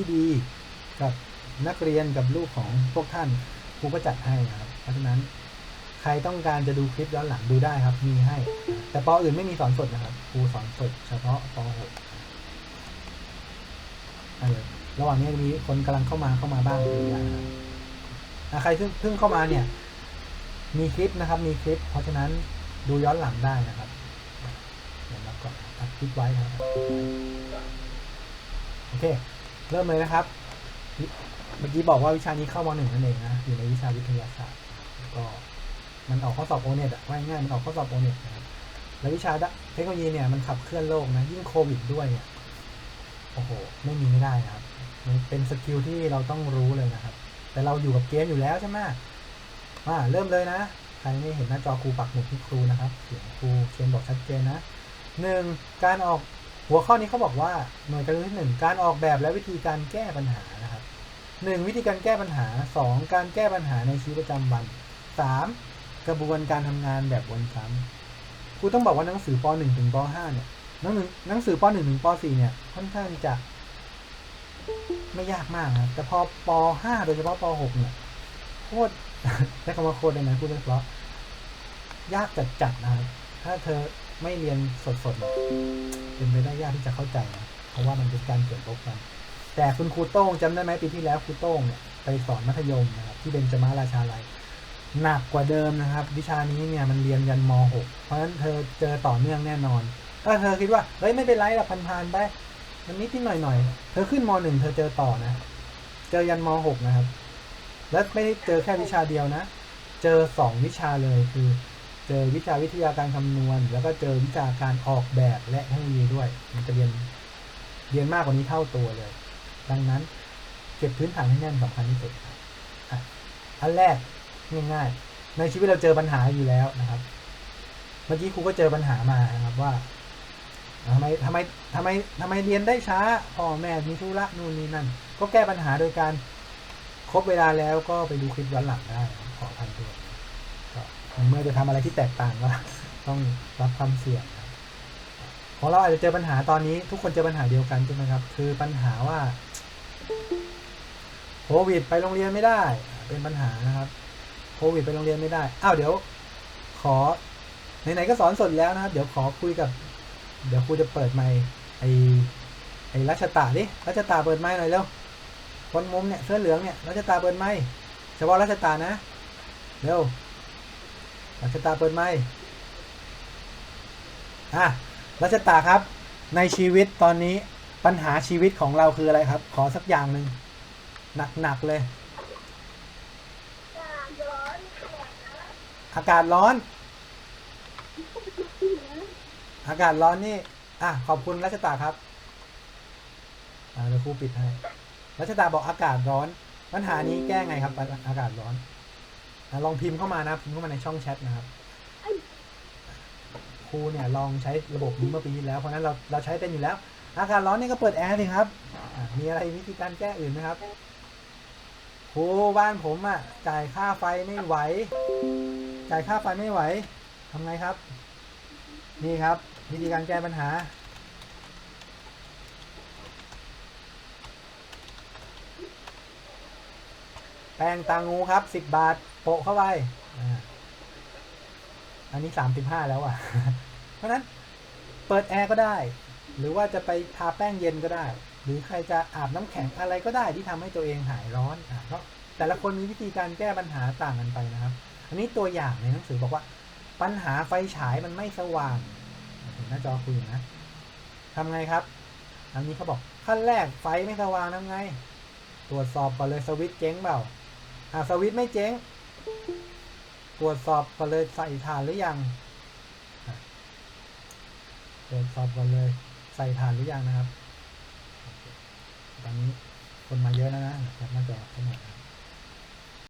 ที่ดีกับนักเรียนกับลูกของพวกท่านครูก็จัดให้นะครับ เพราะฉะนั้นใครต้องการจะดูคลิปย้อนหลังดูได้ครับ มีให้ แต่ปออื่นไม่มีสอนสดนะครับครูสอนสดเฉพาะป .6 เออระหว่างนี้มีคนกำลังเข้ามาเข้ามาบ้างเป็นระยะนะครับอะใครเพิ่งเพิ่งเข้ามาเนี่ย มีคลิปนะครับ มีคลิป เพราะฉะนั้นดูย้อนหลังได้นะครับเดี๋ยวรับก่อนอัดคลิปไว้นะครับ โอเค เริ่มเลยนะครับ เมื่อกี้บอกว่าวิชานี้เข้ามหนึ่งนั่นเองนะอยู่ในวิชาวิทยาศาสตร์ ก็มันออกข้อสอบโอเน็ตอะว่าง่ายๆมันออกข้อสอบโอเน็ตนะครับแล้ววิชาเทคโนโลยีเนี่ยมันขับเคลื่อนโลกนะยิ่งโควิดด้วยเนี่ยโอ้โหไม่มีไม่ได้นะครับ มันเป็นสกิลที่เราต้องรู้เลยนะครับ แต่เราอยู่กับเกมอยู่แล้วใช่ไหมมาเริ่มเลยนะใครไม่เห็นหน้าจอครูปักหมุดที่ครูนะครับเสียงครูเขียนบอกชัดเจนนะหนึ่งการออก หัวข้อนี้เขาบอกว่าหน่วยการเรียนที่หนึ่งการออกแบบและวิธีการแก้ปัญหานะครับหนึ่งวิธีการแก้ปัญหาสองการแก้ปัญหาในชีวิตประจำวันสามกระบวนการทำงานแบบวนซ้ำครูต้องบอกว่าหนังสือป .1 ถึงป .5 เนี่ยหนังหนึ่งหนังสือป .1 ถึงป .4 เนี่ยค่อนข้างจะไม่ยากมากนะครับแต่พอป .5 โดยเฉพาะป .6 เนี่ยโคตรใช้คำว่าโคตรได้ไหมพูดได้เพราะยากจัดจัดนะครับถ้าเธอไม่เรียนสดๆ เป็นไปได้ยากที่จะเข้าใจนะเพราะว่ามันเป็นการเกี่ยวโรแกรมแต่คุณครูโต้งจำได้ไหมปีที่แล้วครูโต้งเนี่ยไปสอนมัธยมนะครับที่เบญจมาราชาลัยหนักกว่าเดิมนะครับ วิชานี้เนี่ยมันเรียนยันม .6 เพราะฉะนั้นเธอเจอต่อเนื่องแน่นอนถ้าเธอคิดว่าเฮ้ยไม่เป็นไรหรอกผ่านๆไปมันนิดนิดหน่อยหน่อยเธอขึ้นมหนึ่งเธอเจอต่อนะ เจอยันมหกนะครับ และไม่ได้เจอแค่วิชาเดียวนะ เจอสองวิชาเลยคือ เจอวิชาวิทยาการคำนวณ แล้วก็เจอวิชาการออกแบบและเทคโนโลยีด้วย มันจะเรียนเรียนมากกว่านี้เท่าตัวเลย ดังนั้นเก็บพื้นฐานให้แน่นสำคัญที่สุดอันแรกง่ายๆ ในชีวิตเราเจอปัญหาอยู่แล้วนะครับ เมื่อกี้ครูก็เจอปัญหามานะครับว่าทำไมทำไมทำไมทำไมเรียนได้ช้าพ่อแม่มีธุระนู่นนี่นั่น ก็แก้ปัญหาโดยการครบเวลาแล้วก็ไปดูคลิปย้อนหลังได้ขอพันตัว เมื่อจะทำอะไรที่แตกต่างก็ต้องรับความเสี่ยงของเราอาจจะเจอปัญหาตอนนี้ ทุกคนเจอปัญหาเดียวกันใช่ไหมครับ คือปัญหาว่าโควิดไปโรงเรียนไม่ได้ เป็นปัญหานะครับโควิดไปโรงเรียนไม่ได้อ้าวเดี๋ยว ขอไหนๆก็สอนสดแล้วนะครับ เดี๋ยวขอคุยกับ เดี๋ยวครูจะเปิดไมค์ไอไอรัชตาดิรัชตาเปิดไมค์หน่อยเร็วคนมุมเนี่ยเสื้อเหลืองเนี่ยรัชตาเปิดไมค์เฉพาะรัชตานะเร็ว รัชตาเปิดไมค์อะรัชตาครับ ในชีวิตตอนนี้ปัญหาชีวิตของเราคืออะไรครับ ขอสักอย่างหนึ่งหนักๆเลย อากาศร้อน อากาศร้อนนี่ อะ ขอบคุณรัชตาครับอ่าเดี๋ยวครูปิดให้รัชตาบอกอากาศร้อน ปัญหานี้แก้ไงครับ อากาศร้อน อะลองพิมพ์เข้ามานะพิมพ์เข้ามาในช่องแชทนะครับครูเนี่ยลองใช้ระบบนี้เมื่อปีที่แล้วเพราะนั้นเราเราใช้เป็นอยู่แล้ว อากาศร้อนนี่ก็เปิดแอร์สิครับมีอะไรวิธีการแก้อื่นไหมครับครูบ้านผมอะจ่ายค่าไฟไม่ไหว จ่ายค่าไฟไม่ไหวทำไงครับ นี่ครับ วิธีการแก้ปัญหาแป้งตางูครับสิบบาท โปะเข้าไปอันนี้สามสิบห้าแล้วอะ เพราะฉะนั้นเปิดแอร์ก็ได้ หรือว่าจะไปทาแป้งเย็นก็ได้ หรือใครจะอาบน้ำแข็งอะไรก็ได้ที่ทำให้ตัวเองหายร้อนอะเพราะแต่ละคนมีวิธีการแก้ปัญหาต่างกันไปนะครับ อันนี้ตัวอย่างในหนังสือบอกว่า ปัญหาไฟฉายมันไม่สว่างเห็นหน้าจอคุยนะทำไงครับอันนี้เขาบอกขั้นแรกไฟไม่สว่างทำไง ตรวจสอบก่อนเลยสวิตช์เจ๊งเปล่าอ่าสวิตช์ไม่เจ๊ง ตรวจสอบก่อนเลยใส่ฐานหรือยังตรวจสอบก่อนเลยใส่ฐานหรือยังนะครับ ตอนนี้คนมาเยอะแล้วนะแคปหน้าจอดข้ามาครับ